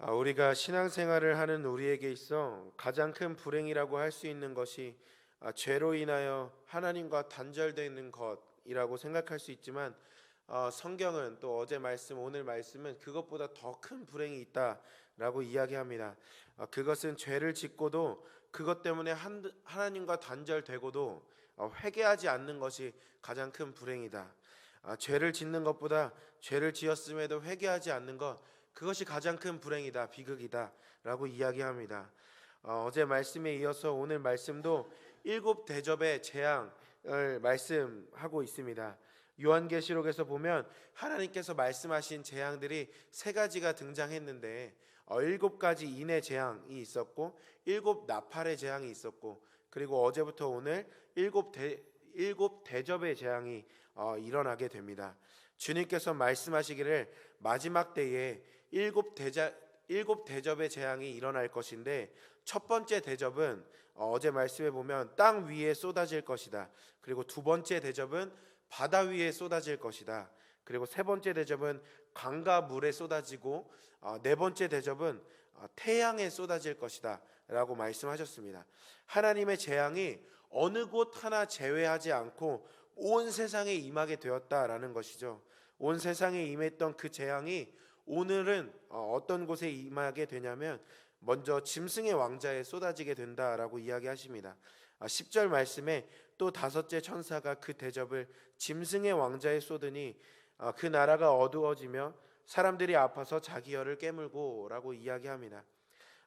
아, 우리가 신앙생활을 하는 우리에게 있어 가장 큰 불행이라고 할 수 있는 것이 아, 죄로 인하여 하나님과 단절되는 것이라고 생각할 수 있지만 어, 성경은 또 어제 말씀 오늘 말씀은 그것보다 더 큰 불행이 있다라고 이야기합니다. 어, 그것은 죄를 짓고도 그것 때문에 한, 하나님과 단절되고도 어, 회개하지 않는 것이 가장 큰 불행이다. 아, 죄를 짓는 것보다 죄를 지었음에도 회개하지 않는 것 그것이 가장 큰 불행이다 비극이다라고 이야기합니다. 어, 어제 말씀에 이어서 오늘 말씀도 일곱 대접의 재앙을 말씀하고 있습니다. 요한계시록에서 보면 하나님께서 말씀하신 재앙들이 세 가지가 등장했는데 어, 일곱 가지 인의 재앙이 있었고 일곱 나팔의 재앙이 있었고 그리고 어제부터 오늘 일곱 대 일곱 대접의 재앙이 어, 일어나게 됩니다. 주님께서 말씀하시기를 마지막 때에 일곱 대자 일곱 대접의 재앙이 일어날 것인데 첫 번째 대접은 어, 어제 말씀에 보면 땅 위에 쏟아질 것이다. 그리고 두 번째 대접은 바다 위에 쏟아질 것이다. 그리고 세 번째 대접은 강과 물에 쏟아지고 어, 네 번째 대접은 어, 태양에 쏟아질 것이다 라고 말씀하셨습니다. 하나님의 재앙이 어느 곳 하나 제외하지 않고 온 세상에 임하게 되었다라는 것이죠. 온 세상에 임했던 그 재앙이 오늘은 어, 어떤 곳에 임하게 되냐면 먼저 짐승의 왕자에 쏟아지게 된다라고 이야기하십니다. 10절 말씀에 또 다섯째 천사가 그 대접을 짐승의 왕자에 쏟으니 어, 그 나라가 어두워지며 사람들이 아파서 자기 혀를 깨물고라고 이야기합니다.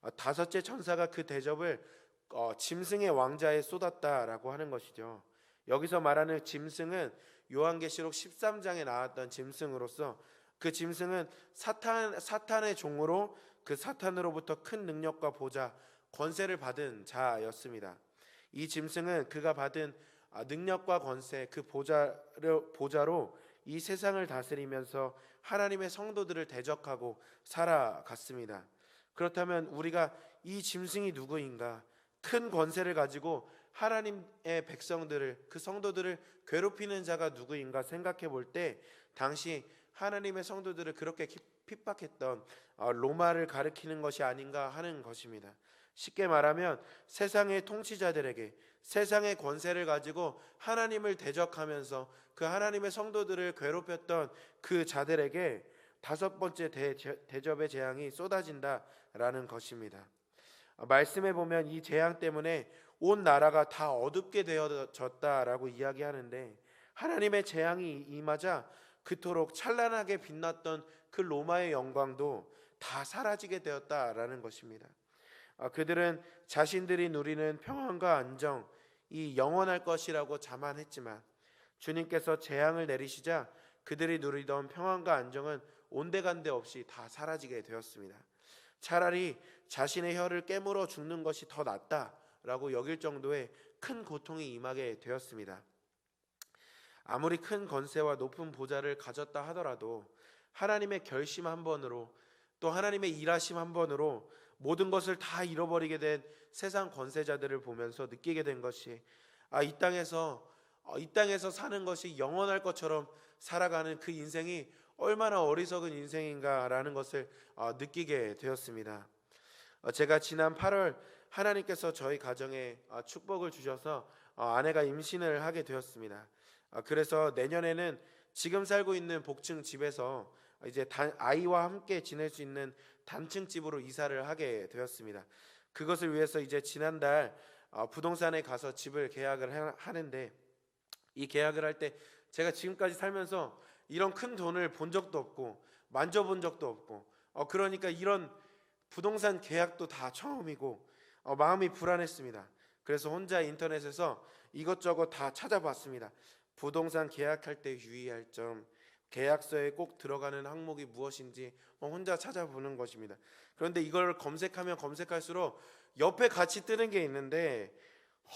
어, 다섯째 천사가 그 대접을 어, 짐승의 왕자에 쏟았다라고 하는 것이죠. 여기서 말하는 짐승은 요한계시록 13장에 나왔던 짐승으로서 그 짐승은 사탄 사탄의 종으로 그 사탄으로부터 큰 능력과 보좌 권세를 받은 자였습니다. 이 짐승은 그가 받은 아, 능력과 권세 그 보좌로 보좌로 이 세상을 다스리면서 하나님의 성도들을 대적하고 살아갔습니다. 그렇다면 우리가 이 짐승이 누구인가? 큰 권세를 가지고 하나님의 백성들을 그 성도들을 괴롭히는 자가 누구인가 생각해 볼 때 당시 하나님의 성도들을 그렇게 핍박했던 어, 로마를 가리키는 것이 아닌가 하는 것입니다. 쉽게 말하면 세상의 통치자들에게 세상의 권세를 가지고 하나님을 대적하면서 그 하나님의 성도들을 괴롭혔던 그 자들에게 다섯 번째 대, 대접의 재앙이 쏟아진다라는 것입니다. 어, 말씀에 보면 이 재앙 때문에 온 나라가 다 어둡게 되어졌다라고 이야기하는데 하나님의 재앙이 임하자 그토록 찬란하게 빛났던 그 로마의 영광도 다 사라지게 되었다라는 것입니다. 아, 그들은 자신들이 누리는 평안과 안정, 이 영원할 것이라고 자만했지만 주님께서 재앙을 내리시자 그들이 누리던 평안과 안정은 온데간데 없이 다 사라지게 되었습니다. 차라리 자신의 혀를 깨물어 죽는 것이 더 낫다라고 여길 정도의 큰 고통이 임하게 되었습니다. 아무리 큰 권세와 높은 보좌를 가졌다 하더라도 하나님의 결심 한 번으로 또 하나님의 일하심 한 번으로 모든 것을 다 잃어버리게 된 세상 권세자들을 보면서 느끼게 된 것이 아, 이 땅에서 어, 이 땅에서 사는 것이 영원할 것처럼 살아가는 그 인생이 얼마나 어리석은 인생인가라는 것을 어, 느끼게 되었습니다. 어, 제가 지난 8월 하나님께서 저희 가정에 축복을 주셔서 아내가 임신을 하게 되었습니다. 그래서 내년에는 지금 살고 있는 복층 집에서 이제 아이와 함께 지낼 수 있는 단층 집으로 이사를 하게 되었습니다. 그것을 위해서 이제 지난달 어, 부동산에 가서 집을 계약을 하는데 이 계약을 할 때 제가 지금까지 살면서 이런 큰 돈을 본 적도 없고 만져본 적도 없고 어 그러니까 이런 부동산 계약도 다 처음이고 어 마음이 불안했습니다. 그래서 혼자 인터넷에서 이것저것 다 찾아봤습니다. 부동산 계약할 때 유의할 점, 계약서에 꼭 들어가는 항목이 무엇인지 혼자 찾아보는 것입니다. 그런데 이걸 검색하면 검색할수록 옆에 같이 뜨는 게 있는데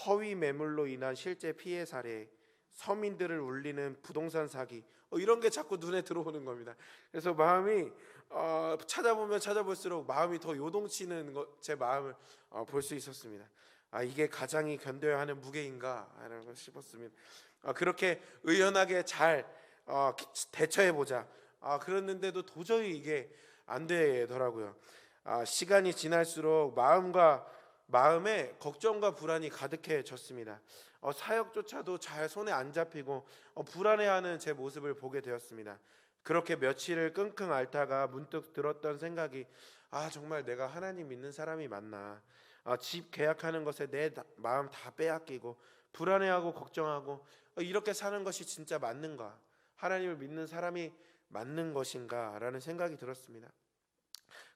허위 매물로 인한 실제 피해 사례, 서민들을 울리는 부동산 사기 어, 이런 게 자꾸 눈에 들어오는 겁니다. 그래서 마음이 어, 찾아보면 찾아볼수록 마음이 더 요동치는 것, 제 마음을 어, 볼 수 있었습니다. 아 이게 가장이 견뎌야 하는 무게인가라는 싶었습니다. 아, 그렇게 의연하게 잘 어, 대처해 보자. 아, 그랬는데도 도저히 이게 안 되더라고요. 아, 시간이 지날수록 마음과 마음에 걱정과 불안이 가득해졌습니다. 어, 사역조차도 잘 손에 안 잡히고 어, 불안해하는 제 모습을 보게 되었습니다. 그렇게 며칠을 끙끙 앓다가 문득 들었던 생각이 아 정말 내가 하나님 믿는 사람이 맞나 아, 집 계약하는 것에 내 다- 마음 다 빼앗기고 불안해하고 걱정하고 어, 이렇게 사는 것이 진짜 맞는가 하나님을 믿는 사람이 맞는 것인가라는 생각이 들었습니다.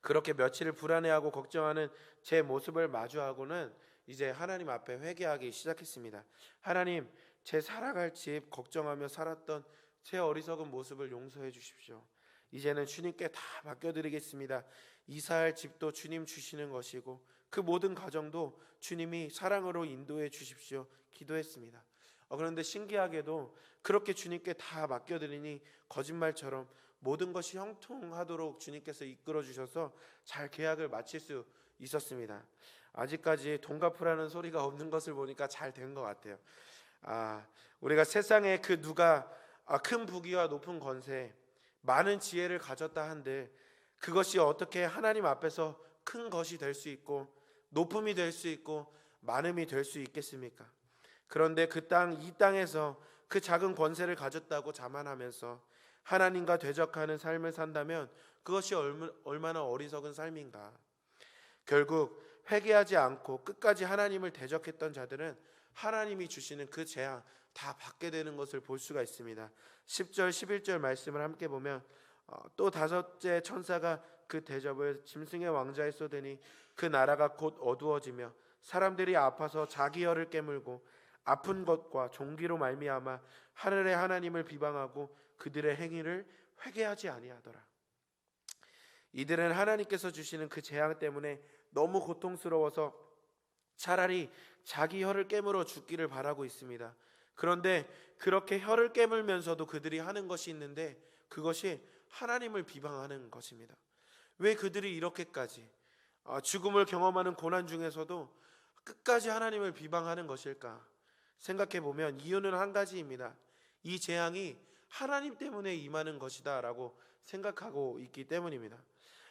그렇게 며칠을 불안해하고 걱정하는 제 모습을 마주하고는 이제 하나님 앞에 회개하기 시작했습니다. 하나님, 제 살아갈 집 걱정하며 살았던 제 어리석은 모습을 용서해 주십시오. 이제는 주님께 다 맡겨드리겠습니다. 이사할 집도 주님 주시는 것이고 그 모든 가정도 주님이 사랑으로 인도해 주십시오. 기도했습니다. 어, 그런데 신기하게도 그렇게 주님께 다 맡겨드리니 거짓말처럼 모든 것이 형통하도록 주님께서 이끌어 주셔서 잘 계약을 마칠 수 있었습니다. 아직까지 돈 갚으라는 소리가 없는 것을 보니까 잘 된 것 같아요. 아, 우리가 세상에 그 누가 아, 큰 부귀와 높은 권세, 많은 지혜를 가졌다 한들 그것이 어떻게 하나님 앞에서 큰 것이 될 수 있고 높음이 될 수 있고 많음이 될 수 있겠습니까? 그런데 그 땅 이 땅에서 그 작은 권세를 가졌다고 자만하면서 하나님과 대적하는 삶을 산다면 그것이 얼마- 얼마나 어리석은 삶인가? 결국 회개하지 않고 끝까지 하나님을 대적했던 자들은 하나님이 주시는 그 재앙 다 받게 되는 것을 볼 수가 있습니다. 10절 11절 말씀을 함께 보면 어, 또 다섯째 천사가 그 대접을 짐승의 왕자에 쏟으니 그 나라가 곧 어두워지며 사람들이 아파서 자기 혀를 깨물고 아픈 것과 종기로 말미암아 하늘의 하나님을 비방하고 그들의 행위를 회개하지 아니하더라. 이들은 하나님께서 주시는 그 재앙 때문에 너무 고통스러워서 차라리 자기 혀를 깨물어 죽기를 바라고 있습니다. 그런데 그렇게 혀를 깨물면서도 그들이 하는 것이 있는데 그것이 하나님을 비방하는 것입니다. 왜 그들이 이렇게까지 아, 죽음을 경험하는 고난 중에서도 끝까지 하나님을 비방하는 것일까? 생각해 보면 이유는 한 가지입니다. 이 재앙이 하나님 때문에 임하는 것이다라고 생각하고 있기 때문입니다.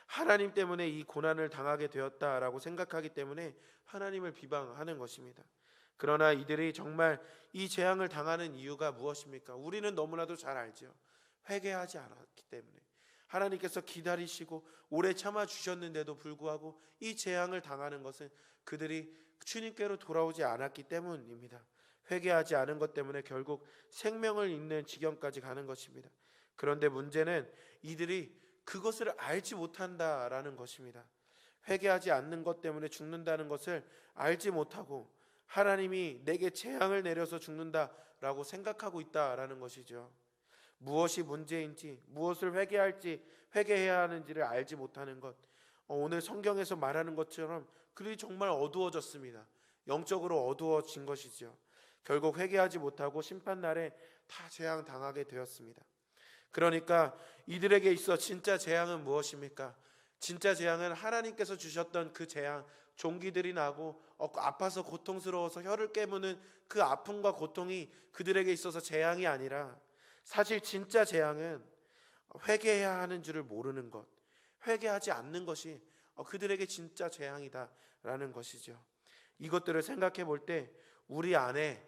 하나님 때문에 이 고난을 당하게 되었다라고 생각하기 때문에 하나님을 비방하는 것입니다. 그러나 이들이 정말 이 재앙을 당하는 이유가 무엇입니까? 우리는 너무나도 잘 알죠. 회개하지 않았기 때문에. 하나님께서 기다리시고 오래 참아 주셨는데도 불구하고 이 재앙을 당하는 것은 그들이 주님께로 돌아오지 않았기 때문입니다. 회개하지 않은 것 때문에 결국 생명을 잃는 지경까지 가는 것입니다. 그런데 문제는 이들이 그것을 알지 못한다라는 것입니다. 회개하지 않는 것 때문에 죽는다는 것을 알지 못하고 하나님이 내게 재앙을 내려서 죽는다라고 생각하고 있다라는 것이죠. 무엇이 문제인지, 무엇을 회개할지, 회개해야 하는지를 알지 못하는 것. 어, 오늘 성경에서 말하는 것처럼 그들이 정말 어두워졌습니다. 영적으로 어두워진 것이죠. 결국 회개하지 못하고 심판 날에 다 재앙 당하게 되었습니다. 그러니까 이들에게 있어 진짜 재앙은 무엇입니까? 진짜 재앙은 하나님께서 주셨던 그 재앙, 종기들이 나고 어, 아파서 고통스러워서 혀를 깨무는 그 아픔과 고통이 그들에게 있어서 재앙이 아니라 사실 진짜 재앙은 회개해야 하는 줄을 모르는 것, 회개하지 않는 것이 어, 그들에게 진짜 재앙이다라는 것이죠. 이것들을 생각해 볼때 우리 안에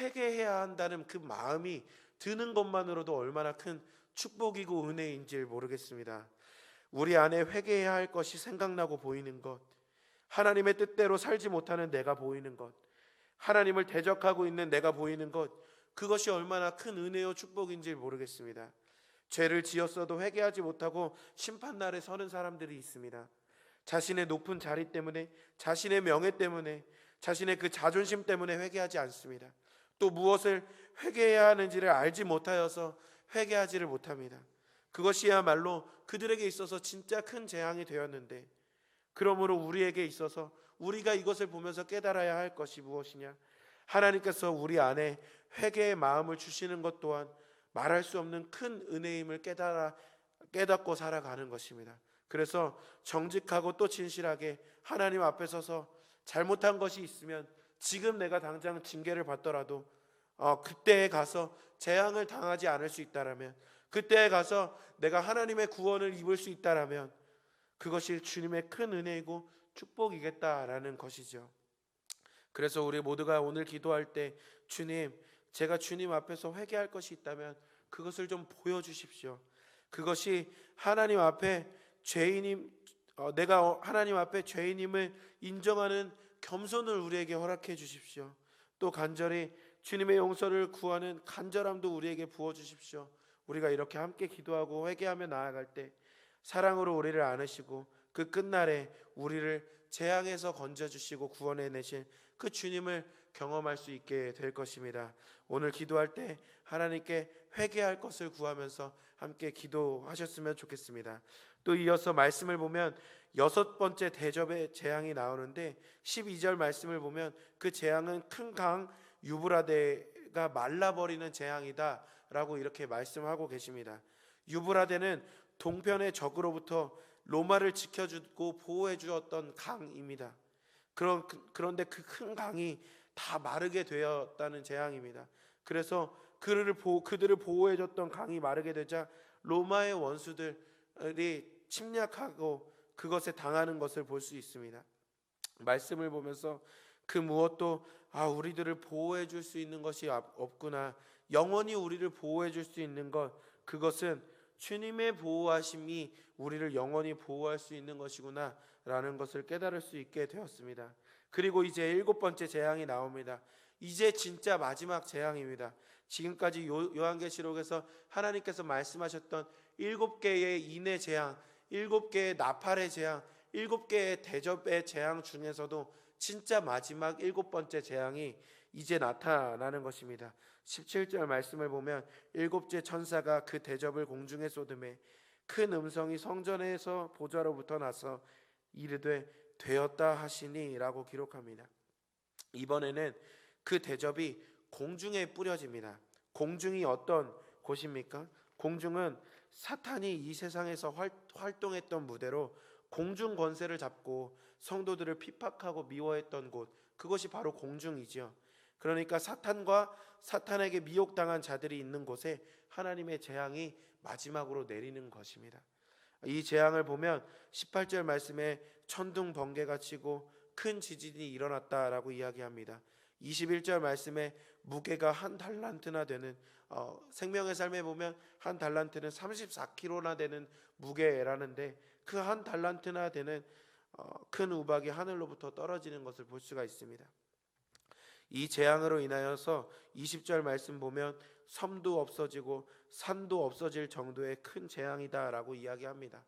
회개해야 한다는 그 마음이 드는 것만으로도 얼마나 큰 축복이고 은혜인지 모르겠습니다. 우리 안에 회개해야 할 것이 생각나고 보이는 것, 하나님의 뜻대로 살지 못하는 내가 보이는 것, 하나님을 대적하고 있는 내가 보이는 것, 그것이 얼마나 큰 은혜요 축복인지 모르겠습니다. 죄를 지었어도 회개하지 못하고 심판 날에 서는 사람들이 있습니다. 자신의 높은 자리 때문에, 자신의 명예 때문에, 자신의 그 자존심 때문에 회개하지 않습니다. 또 무엇을 회개해야 하는지를 알지 못하여서 회개하지를 못합니다. 그것이야말로 그들에게 있어서 진짜 큰 재앙이 되었는데 그러므로 우리에게 있어서 우리가 이것을 보면서 깨달아야 할 것이 무엇이냐? 하나님께서 우리 안에 회개의 마음을 주시는 것 또한 말할 수 없는 큰 은혜임을 깨달아 깨닫고 살아가는 것입니다. 그래서 정직하고 또 진실하게 하나님 앞에 서서 잘못한 것이 있으면 지금 내가 당장 징계를 받더라도 어, 그때에 가서 재앙을 당하지 않을 수 있다라면 그때에 가서 내가 하나님의 구원을 입을 수 있다라면 그것이 주님의 큰 은혜이고 축복이겠다라는 것이죠. 그래서 우리 모두가 오늘 기도할 때 주님, 제가 주님 앞에서 회개할 것이 있다면 그것을 좀 보여 주십시오. 그것이 하나님 앞에 죄인임, 어, 내가 하나님 앞에 죄인임을 인정하는 겸손을 우리에게 허락해 주십시오. 또 간절히 주님의 용서를 구하는 간절함도 우리에게 부어 주십시오. 우리가 이렇게 함께 기도하고 회개하며 나아갈 때 사랑으로 우리를 안으시고 그 끝날에 우리를 재앙에서 건져 주시고 구원해 내실 그 주님을 경험할 수 있게 될 것입니다. 오늘 기도할 때 하나님께 회개할 것을 구하면서 함께 기도하셨으면 좋겠습니다. 또 이어서 말씀을 보면 여섯 번째 대접의 재앙이 나오는데 12절 말씀을 보면 그 재앙은 큰 강 유브라데가 말라버리는 재앙이다라고 이렇게 말씀하고 계십니다. 유브라데는 동편의 적으로부터 로마를 지켜주고 보호해 주었던 강입니다. 그런 그런데 그 큰 강이 다 마르게 되었다는 재앙입니다. 그래서 그들을 보 그들을 보호해 줬던 강이 마르게 되자 로마의 원수들이 침략하고 그것에 당하는 것을 볼 수 있습니다. 말씀을 보면서 그 무엇도 아 우리들을 보호해 줄 수 있는 것이 없- 없구나. 영원히 우리를 보호해 줄 수 있는 것 그것은 주님의 보호하심이 우리를 영원히 보호할 수 있는 것이구나라는 것을 깨달을 수 있게 되었습니다. 그리고 이제 일곱 번째 재앙이 나옵니다. 이제 진짜 마지막 재앙입니다. 지금까지 요- 요한계시록에서 하나님께서 말씀하셨던 일곱 개의 인의 재앙, 일곱 개의 나팔의 재앙, 일곱 개의 대접의 재앙 중에서도 진짜 마지막 일곱 번째 재앙이 이제 나타나는 것입니다. 17절 말씀을 보면 일곱째 천사가 그 대접을 공중에 쏟음에 큰 음성이 성전에서 보좌로부터 나서 이르되 되었다 하시니라고 기록합니다. 이번에는 그 대접이 공중에 뿌려집니다. 공중이 어떤 곳입니까? 공중은 사탄이 이 세상에서 활, 활동했던 무대로 공중 권세를 잡고 성도들을 핍박하고 미워했던 곳 그것이 바로 공중이지요. 그러니까 사탄과 사탄에게 미혹당한 자들이 있는 곳에 하나님의 재앙이 마지막으로 내리는 것입니다. 이 재앙을 보면 18절 말씀에 천둥 번개가 치고 큰 지진이 일어났다라고 이야기합니다. 21절 말씀에 무게가 한 달란트나 되는 어, 생명의 삶에 보면 한 달란트는 34kg나 되는 무게라는데 그 한 달란트나 되는 어, 큰 우박이 하늘로부터 떨어지는 것을 볼 수가 있습니다. 이 재앙으로 인하여서 20절 말씀 보면 섬도 없어지고 산도 없어질 정도의 큰 재앙이다라고 이야기합니다.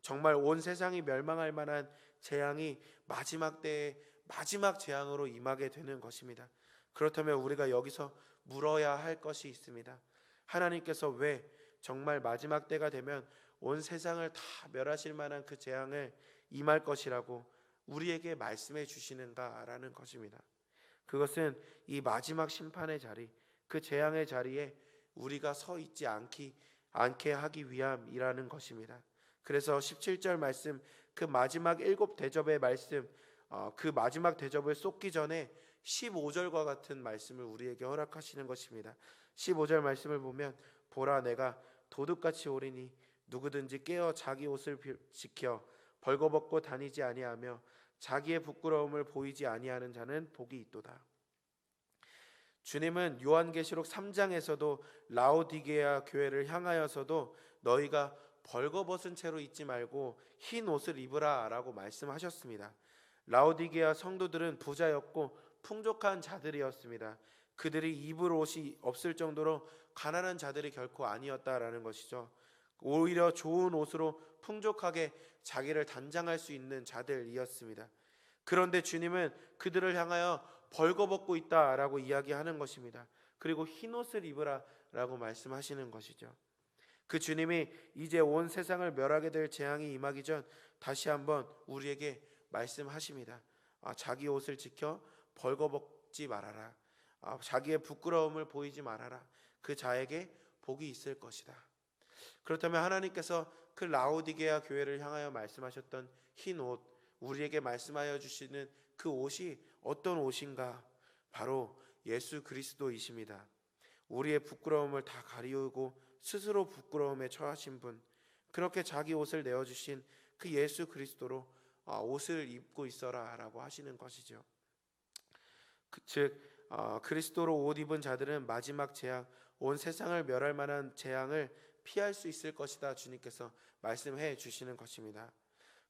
정말 온 세상이 멸망할 만한 재앙이 마지막 때에 마지막 재앙으로 임하게 되는 것입니다. 그렇다면 우리가 여기서 물어야 할 것이 있습니다. 하나님께서 왜 정말 마지막 때가 되면 온 세상을 다 멸하실 만한 그 재앙을 임할 것이라고 우리에게 말씀해 주시는가라는 것입니다. 그것은 이 마지막 심판의 자리, 그 재앙의 자리에 우리가 서 있지 않기 않게 하기 위함이라는 것입니다. 그래서 17절 말씀 그 마지막 일곱 대접의 말씀 어, 그 마지막 대접을 쏟기 전에 15절과 같은 말씀을 우리에게 허락하시는 것입니다. 15절 말씀을 보면 보라 내가 도둑같이 오리니 누구든지 깨어 자기 옷을 비- 지켜 벌거벗고 다니지 아니하며 자기의 부끄러움을 보이지 아니하는 자는 복이 있도다. 주님은 요한계시록 3장에서도 라오디게아 교회를 향하여서도 너희가 벌거벗은 채로 있지 말고 흰 옷을 입으라라고 말씀하셨습니다. 라오디게아 성도들은 부자였고 풍족한 자들이었습니다. 그들이 입을 옷이 없을 정도로 가난한 자들이 결코 아니었다라는 것이죠. 오히려 좋은 옷으로 풍족하게 자기를 단장할 수 있는 자들이었습니다. 그런데 주님은 그들을 향하여 벌거벗고 있다라고 이야기하는 것입니다. 그리고 흰 옷을 입으라라고 말씀하시는 것이죠. 그 주님이 이제 온 세상을 멸하게 될 재앙이 임하기 전 다시 한번 우리에게 말씀하십니다. 아, 자기 옷을 지켜 벌거벗지 말아라. 아, 자기의 부끄러움을 보이지 말아라. 그 자에게 복이 있을 것이다. 그렇다면 하나님께서 그 라오디게아 교회를 향하여 말씀하셨던 흰 옷, 우리에게 말씀하여 주시는 그 옷이 어떤 옷인가? 바로 예수 그리스도이십니다. 우리의 부끄러움을 다 가리우고 스스로 부끄러움에 처하신 분, 그렇게 자기 옷을 내어 주신 그 예수 그리스도로 어, 옷을 입고 있어라라고 하시는 것이죠. 그, 즉 어, 그리스도로 옷 입은 자들은 마지막 재앙, 온 세상을 멸할 만한 재앙을 피할 수 있을 것이다 주님께서 말씀해 주시는 것입니다.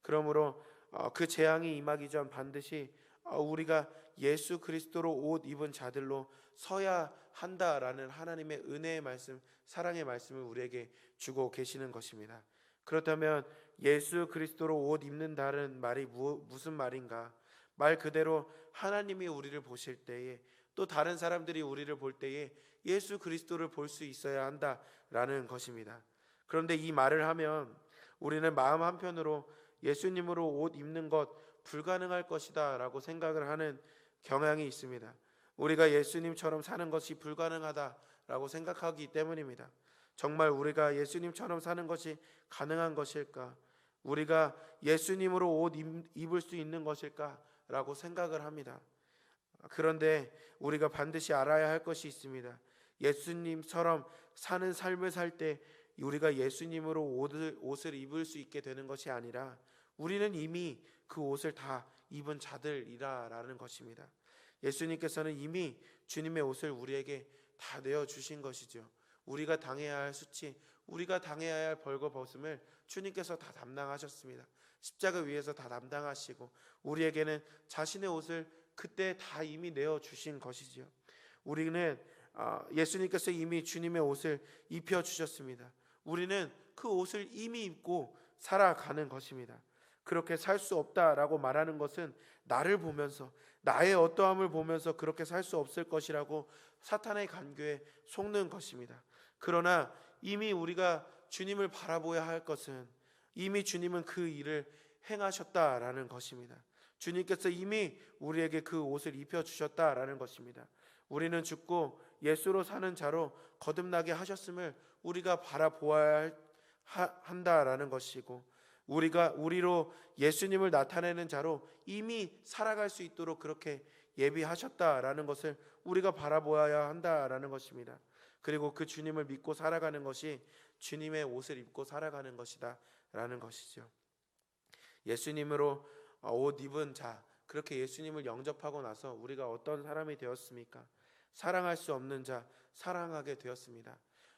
그러므로 어, 그 재앙이 임하기 전 반드시 어, 우리가 예수 그리스도로 옷 입은 자들로 서야 한다라는 하나님의 은혜의 말씀, 사랑의 말씀을 우리에게 주고 계시는 것입니다. 그렇다면 예수 그리스도로 옷 입는다는 말이 무, 무슨 말인가? 말 그대로 하나님이 우리를 보실 때에 또 다른 사람들이 우리를 볼 때에 예수 그리스도를 볼 수 있어야 한다라는 것입니다. 그런데 이 말을 하면 우리는 마음 한편으로 예수님으로 옷 입는 것 불가능할 것이다라고 생각을 하는 경향이 있습니다. 우리가 예수님처럼 사는 것이 불가능하다라고 생각하기 때문입니다. 정말 우리가 예수님처럼 사는 것이 가능한 것일까? 우리가 예수님으로 옷 입- 입을 수 있는 것일까라고 생각을 합니다. 그런데 우리가 반드시 알아야 할 것이 있습니다. 예수님처럼 사는 삶을 살 때 우리가 예수님으로 옷을, 옷을 입을 수 있게 되는 것이 아니라 우리는 이미 그 옷을 다 입은 자들이라라는 것입니다. 예수님께서는 이미 주님의 옷을 우리에게 다 내어 주신 것이죠. 우리가 당해야 할 수치, 우리가 당해야 할 벌거벗음을 주님께서 다 담당하셨습니다. 십자가 위에서 다 담당하시고 우리에게는 자신의 옷을 그때 다 이미 내어 주신 것이지요. 우리는 아, 예수님께서 이미 주님의 옷을 입혀 주셨습니다. 우리는 그 옷을 이미 입고 살아가는 것입니다. 그렇게 살 수 없다라고 말하는 것은 나를 보면서 나의 어떠함을 보면서 그렇게 살 수 없을 것이라고 사탄의 간교에 속는 것입니다. 그러나 이미 우리가 주님을 바라보아야 할 것은 이미 주님은 그 일을 행하셨다라는 것입니다. 주님께서 이미 우리에게 그 옷을 입혀 주셨다라는 것입니다. 우리는 죽고 예수로 사는 자로 거듭나게 하셨음을 우리가 바라보아야 한다라는 것이고 우리가 우리로 예수님을 나타내는 자로 이미 살아갈 수 있도록 그렇게 예비하셨다라는 것을 우리가 바라보아야 한다라는 것입니다. 그리고 그 주님을 믿고 살아가는 것이 주님의 옷을 입고 살아가는 것이다라는 것이죠. 예수님으로 어, 옷 입은 자 그렇게 예수님을 영접하고 나서 우리가 어떤 사람이 되었습니까? 사랑할 수 없는 자 사랑하게 되었습니다.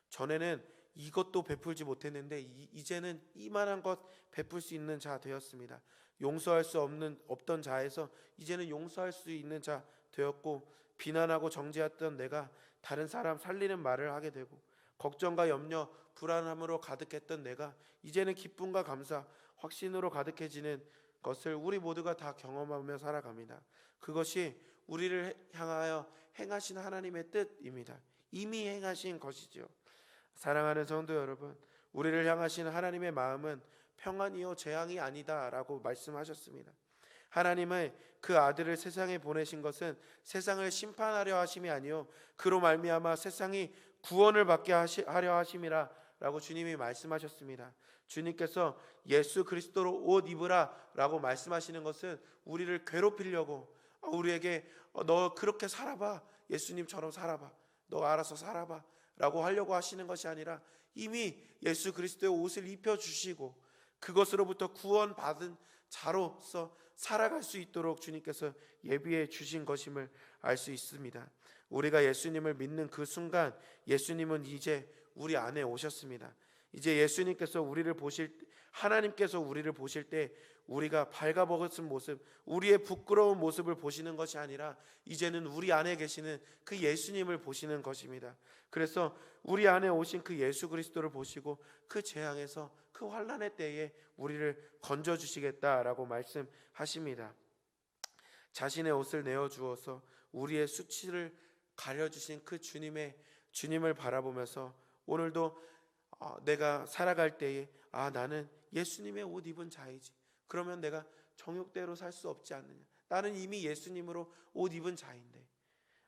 전에는 이것도 베풀지 못했는데 이- 이제는 이만한 것 베풀 수 있는 자 되었습니다. 용서할 수 없는 없던 자에서 이제는 용서할 수 있는 자 되었고 비난하고 정죄했던 내가 다른 사람 살리는 말을 하게 되고 걱정과 염려, 불안함으로 가득했던 내가 이제는 기쁨과 감사, 확신으로 가득해지는 것을 우리 모두가 다 경험하며 살아갑니다. 그것이 우리를 향하여 행하신 하나님의 뜻입니다. 이미 행하신 것이죠. 사랑하는 성도 여러분, 우리를 향하신 하나님의 마음은 평안이요 재앙이 아니다라고 말씀하셨습니다. 하나님의 그 아들을 세상에 보내신 것은 세상을 심판하려 하심이 아니요 그로 말미암아 세상이 구원을 받게 하시, 하려 하심이라라고 주님이 말씀하셨습니다. 주님께서 예수 그리스도로 옷 입으라라고 말씀하시는 것은 우리를 괴롭히려고 아, 우리에게 어, 너 그렇게 살아봐 예수님처럼 살아봐 너 알아서 살아봐 라고 하려고 하시는 것이 아니라 이미 예수 그리스도의 옷을 입혀 주시고 그것으로부터 구원받은 자로서 살아갈 수 있도록 주님께서 예비해 주신 것임을 알 수 있습니다. 우리가 예수님을 믿는 그 순간 예수님은 이제 우리 안에 오셨습니다. 이제 예수님께서 우리를 보실 하나님께서 우리를 보실 때 우리가 발가벗은 모습, 우리의 부끄러운 모습을 보시는 것이 아니라 이제는 우리 안에 계시는 그 예수님을 보시는 것입니다. 그래서 우리 안에 오신 그 예수 그리스도를 보시고 그 재앙에서 그 환란의 때에 우리를 건져 주시겠다라고 말씀하십니다. 자신의 옷을 내어 주어서 우리의 수치를 가려 주신 그 주님의 주님을 바라보면서 오늘도 어, 내가 살아갈 때에 아 나는 예수님의 옷 입은 자이지. 그러면 내가 정욕대로 살 수 없지 않느냐. 나는 이미 예수님으로 옷 입은 자인데.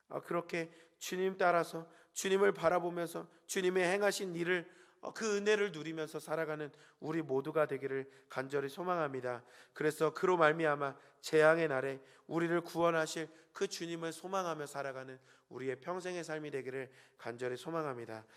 어, 그렇게 주님 따라서 주님을 바라보면서 주님의 행하신 일을 어, 그 은혜를 누리면서 살아가는 우리 모두가 되기를 간절히 소망합니다. 그래서 그로 말미암아 재앙의 날에 우리를 구원하실 그 주님을 소망하며 살아가는 우리의 평생의 삶이 되기를 간절히 소망합니다.